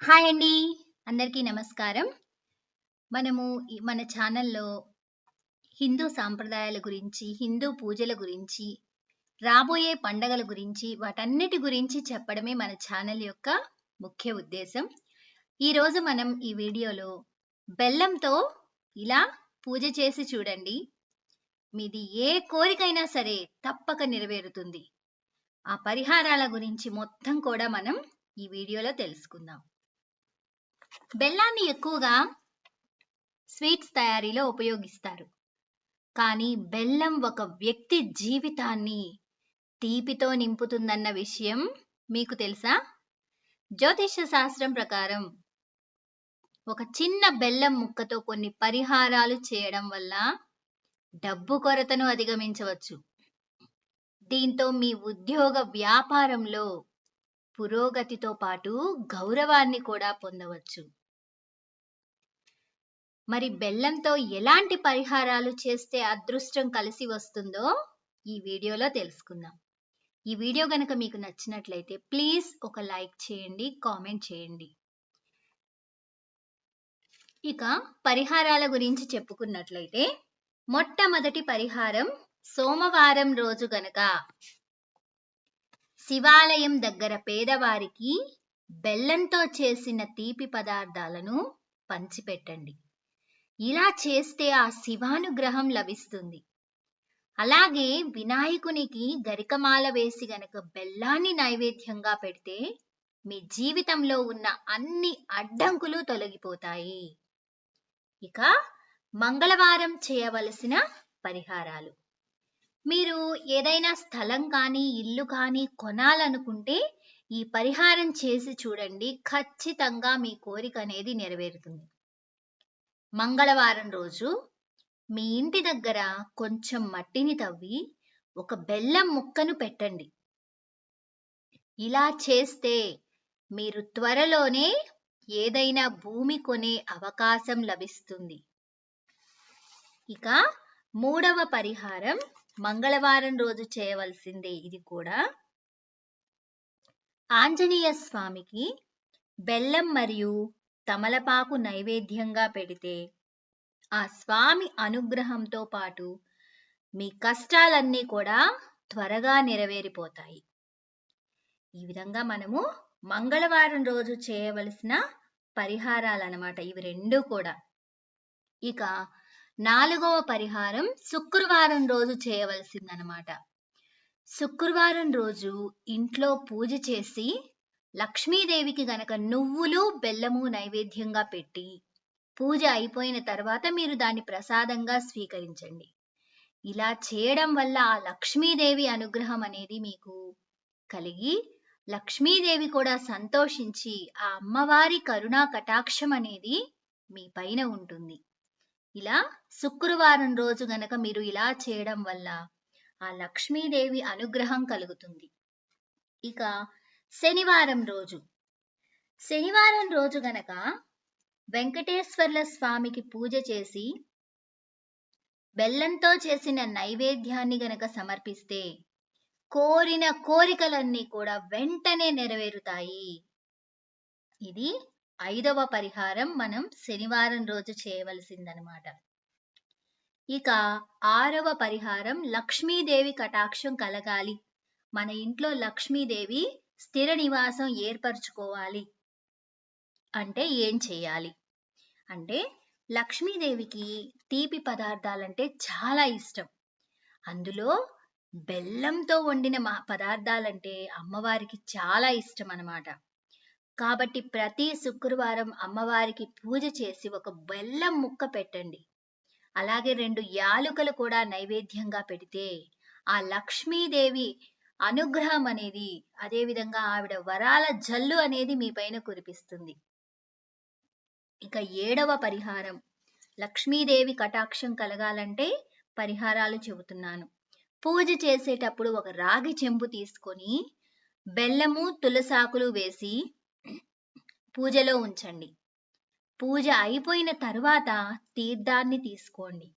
Hi అండి. అందరికీ నమస్కారం. మనము మన ఛానల్లో హిందూ సాంప్రదాయాల గురించి హిందూ పూజల గురించి రాబోయే పండగల గురించి వాటన్నిటి గురించి చెప్పడమే మన ఛానల్ యొక్క ముఖ్య ఉద్దేశం. ఈరోజు మనం ఈ వీడియోలో బెల్లంతో ఇలా పూజ చేసి చూడండి. మీది ఏ కోరికైనా సరే తప్పక నెరవేరుతుంది. ఆ పరిహారాల గురించి మొత్తం కూడా మనం ఈ వీడియోలో తెలుసుకుందాం. బెల్లాన్ని ఎక్కువగా స్వీట్స్ తయారీలో ఉపయోగిస్తారు. కానీ బెల్లం ఒక వ్యక్తి జీవితాన్ని తీపితో నింపుతుందన్న విషయం మీకు తెలుసా? జ్యోతిష శాస్త్రం ప్రకారం ఒక చిన్న బెల్లం ముక్కతో కొన్ని పరిహారాలు చేయడం వల్ల డబ్బు కొరతను అధిగమించవచ్చు. దీంతో మీ ఉద్యోగ వ్యాపారంలో పురోగతితో పాటు గౌరవాన్ని కూడా పొందవచ్చు. మరి బెల్లంతో ఎలాంటి పరిహారాలు చేస్తే అదృష్టం కలిసి వస్తుందో ఈ వీడియోలో తెలుసుకుందాం. ఈ వీడియో గనక మీకు నచ్చినట్లయితే ప్లీజ్ ఒక లైక్ చేయండి కామెంట్ చేయండి. ఇక పరిహారాల గురించి చెప్పుకున్నట్లయితే మొట్టమొదటి పరిహారం సోమవారం రోజు గనక శివాలయం దగ్గర పేదవారికి బెల్లంతో చేసిన తీపి పదార్థాలను పంచిపెట్టండి. ఇలా చేస్తే ఆ శివానుగ్రహం లభిస్తుంది. అలాగే వినాయకునికి గరికమాల వేసి గనక బెల్లాన్ని నైవేద్యంగా పెడితే మీ జీవితంలో ఉన్న అన్ని అడ్డంకులు తొలగిపోతాయి. ఇక మంగళవారం చేయవలసిన పరిహారాలు. మీరు ఏదైనా స్థలం కానీ ఇల్లు కానీ కొనాలనుకుంటే ఈ పరిహారం చేసి చూడండి. ఖచ్చితంగా మీ కోరిక అనేది నెరవేరుతుంది. మంగళవారం రోజు మీ ఇంటి దగ్గర కొంచెం మట్టిని తవ్వి ఒక బెల్లం ముక్కను పెట్టండి. ఇలా చేస్తే మీరు త్వరలోనే ఏదైనా భూమి కొనే అవకాశం లభిస్తుంది. ఇక మూడవ పరిహారం మంగళవారం రోజు చేయవలసిందే ఇది కూడా. ఆంజనేయ స్వామికి బెల్లం మరియు తమలపాకు నైవేద్యంగా పెడితే ఆ స్వామి అనుగ్రహంతో పాటు మీ కష్టాలన్నీ కూడా త్వరగా నెరవేరిపోతాయి. ఈ విధంగా మనము మంగళవారం రోజు చేయవలసిన పరిహారాలు అన్నమాట ఇవి రెండు కూడా. ఇక నాలుగవ పరిహారం శుక్రవారం రోజు చేయవలసిందనమాట శుక్రవారం రోజు ఇంట్లో పూజ చేసి లక్ష్మీదేవికి గనక నువ్వులు బెల్లము నైవేద్యంగా పెట్టి పూజ అయిపోయిన తర్వాత మీరు దాన్ని ప్రసాదంగా స్వీకరించండి. ఇలా చేయడం వల్ల ఆ లక్ష్మీదేవి అనుగ్రహం అనేది మీకు కలిగి లక్ష్మీదేవి కూడా సంతోషించి ఆ అమ్మవారి కరుణా కటాక్షం అనేది మీ పైన ఉంటుంది. ఇలా శుక్రవారం రోజు గనక మీరు ఇలా చేయడం వల్ల ఆ లక్ష్మీదేవి అనుగ్రహం కలుగుతుంది. ఇక శనివారం రోజు. శనివారం రోజు గనక వెంకటేశ్వర్ల స్వామికి పూజ చేసి బెల్లంతో చేసిన నైవేద్యాన్ని గనక సమర్పిస్తే కోరిన కోరికలన్నీ కూడా వెంటనే నెరవేరుతాయి. ఇది ఐదవ పరిహారం మనం శనివారం రోజు చేయవలసిందనమాట. ఇక ఆరవ పరిహారం లక్ష్మీదేవి కటాక్షం కలగాలి. మన ఇంట్లో లక్ష్మీదేవి స్థిర నివాసం ఏర్పరచుకోవాలి. అంటే ఏం చేయాలి? అంటే లక్ష్మీదేవికి తీపి పదార్థాలంటే చాలా ఇష్టం. అందులో బెల్లంతో వండిన మా పదార్థాలంటే అమ్మవారికి చాలా ఇష్టం అన్నమాట కాబట్టి ప్రతి శుక్రవారం అమ్మవారికి పూజ చేసి ఒక బెల్లం ముక్క పెట్టండి. అలాగే రెండు యాలుకలు కూడా నైవేద్యంగా పెడితే ఆ లక్ష్మీదేవి అనుగ్రహం అనేది అదేవిధంగా ఆవిడ వరాల జల్లు అనేది మీ పైన కురిపిస్తుంది. ఇక ఏడవ పరిహారం. లక్ష్మీదేవి కటాక్షం కలగాలంటే పరిహారాలు చెబుతున్నాను. పూజ చేసేటప్పుడు ఒక రాగి చెంబు తీసుకొని బెల్లము తులసాకులు వేసి పూజలో ఉంచండి. పూజ అయిపోయిన తరువాత తీర్థాన్ని తీసుకోండి.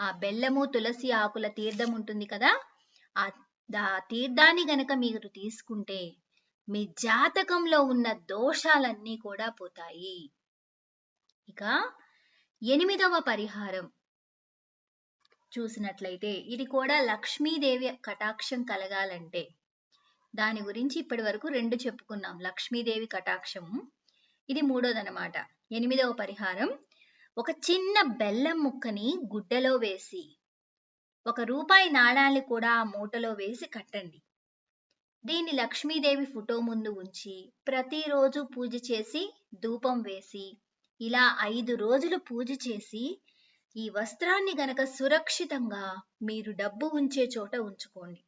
ఆ బెల్లము తులసి ఆకుల తీర్థం ఉంటుంది కదా? ఆ దా తీర్థాన్ని గనక మీరు తీసుకుంటే మీ జాతకంలో ఉన్న దోషాలన్నీ కూడా పోతాయి. ఇక ఎనిమిదవ పరిహారం. చూసినట్లయితే ఇది కూడా లక్ష్మీదేవి కటాక్షం కలగాలంటే. దాని గురించి ఇప్పటి వరకు రెండు చెప్పుకున్నాం. లక్ష్మీదేవి కటాక్షం ఇది మూడోదనమాట ఎనిమిదవ పరిహారం. ఒక చిన్న బెల్లం ముక్కని గుడ్డలో వేసి ఒక రూపాయి నాణాన్ని కూడా ఆ మూటలో వేసి కట్టండి. దీన్ని లక్ష్మీదేవి ఫోటో ముందు ఉంచి ప్రతిరోజు పూజ చేసి ధూపం వేసి ఇలా ఐదు రోజులు పూజ చేసి ఈ వస్త్రాన్ని గనక సురక్షితంగా మీరు డబ్బు ఉంచే చోట ఉంచుకోండి.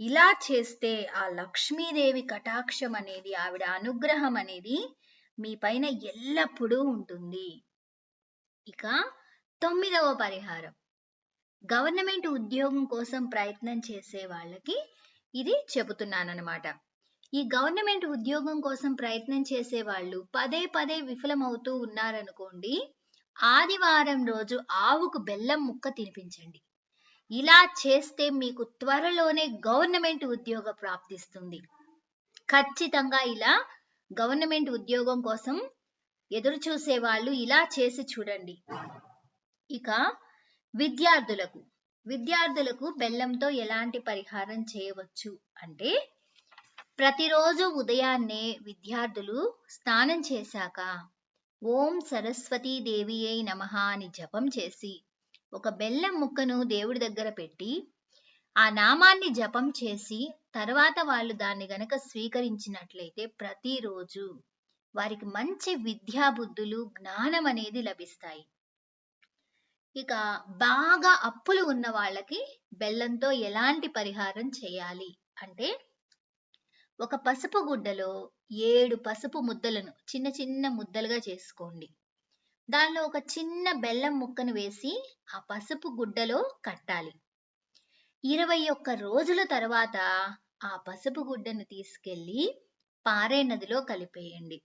ఇలా చేస్తే ఆ లక్ష్మీదేవి కటాక్షం అనేది ఆవిడ అనుగ్రహం అనేది మీ పైన ఎల్లప్పుడూ ఉంటుంది. ఇక తొమ్మిదవ పరిహారం. గవర్నమెంట్ ఉద్యోగం కోసం ప్రయత్నం చేసే వాళ్ళకి ఇది చెబుతున్నానమాట ఈ గవర్నమెంట్ ఉద్యోగం కోసం ప్రయత్నం చేసే వాళ్ళు పదే పదే విఫలమవుతూ ఉన్నారనుకోండి ఆదివారం రోజు ఆవుకు బెల్లం ముక్క తినిపించండి. ఇలా చేస్తే మీకు త్వరలోనే గవర్నమెంట్ ఉద్యోగ ప్రాప్తిస్తుంది. ఖచ్చితంగా ఇలా గవర్నమెంట్ ఉద్యోగం కోసం ఎదురు చూసే వాళ్ళు ఇలా చేసి చూడండి. ఇక విద్యార్థులకు విద్యార్థులకు బెల్లంతో ఎలాంటి పరిహారం చేయవచ్చు అంటే ప్రతిరోజు ఉదయాన్నే విద్యార్థులు స్నానం చేశాక ఓం సరస్వతీ దేవి అయి నమ అని జపం చేసి ఒక బెల్లం ముక్కను దేవుడి దగ్గర పెట్టి ఆ నామాన్ని జపం చేసి తర్వాత వాళ్ళు దాన్ని గనక స్వీకరించినట్లయితే ప్రతిరోజు వారికి మంచి విద్యాబుద్ధులు జ్ఞానం అనేది లభిస్తాయి. ఇక బాగా అప్పులు ఉన్న వాళ్ళకి బెల్లంతో ఎలాంటి పరిహారం చేయాలి అంటే ఒక పసుపు గుడ్డలో ఏడు పసుపు ముద్దలను చిన్న చిన్న ముద్దలుగా చేసుకోండి. దానిలో ఒక చిన్న బెల్లం ముక్కను వేసి ఆ పసుపు గుడ్డలో కట్టాలి. ఇరవై ఒక్క రోజుల తర్వాత ఆ పసుపు గుడ్డను తీసుకెళ్ళి పారే నదిలో కలిపేయండి.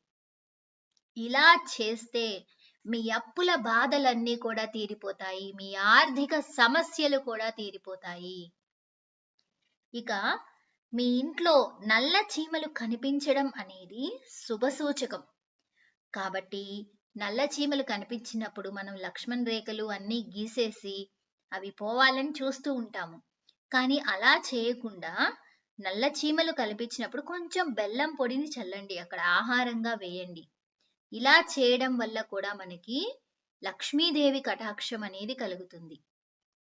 ఇలా చేస్తే మీ అప్పుల బాధలన్నీ కూడా తీరిపోతాయి మీ ఆర్థిక సమస్యలు కూడా తీరిపోతాయి. ఇక మీ ఇంట్లో నల్ల చీమలు కనిపించడం అనేది శుభ సూచకం. కాబట్టి నల్ల చీమలు కనిపించినప్పుడు మనం లక్ష్మణ్ రేఖలు అన్నీ గీసేసి అవి పోవాలని చూస్తూ ఉంటాము. కానీ అలా చేయకుండా నల్ల చీమలు కనిపించినప్పుడు కొంచెం బెల్లం పొడిని చల్లండి అక్కడ ఆహారంగా వేయండి. ఇలా చేయడం వల్ల కూడా మనకి లక్ష్మీదేవి కటాక్షం అనేది కలుగుతుంది.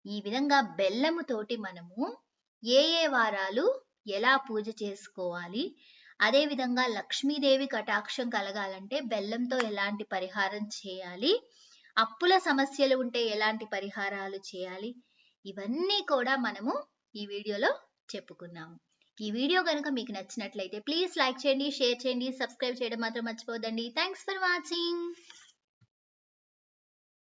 ఈ విధంగా బెల్లము తోటి మనము ఏ ఏ వారాలు ఎలా పూజ చేసుకోవాలి అదేవిధంగా లక్ష్మీదేవి కటాక్షం కలగాలంటే బెల్లంతో ఎలాంటి పరిహారం చేయాలి అప్పుల సమస్యలు ఉంటే ఎలాంటి పరిహారాలు చేయాలి ఇవన్నీ కూడా మనము ఈ వీడియోలో చెప్పుకున్నాము. ఈ వీడియో కనుక మీకు నచ్చినట్లయితే ప్లీజ్ లైక్ చేయండి షేర్ చేయండి సబ్స్క్రైబ్ చేయడం మాత్రం మర్చిపోదండి థ్యాంక్స్ ఫర్ వాచింగ్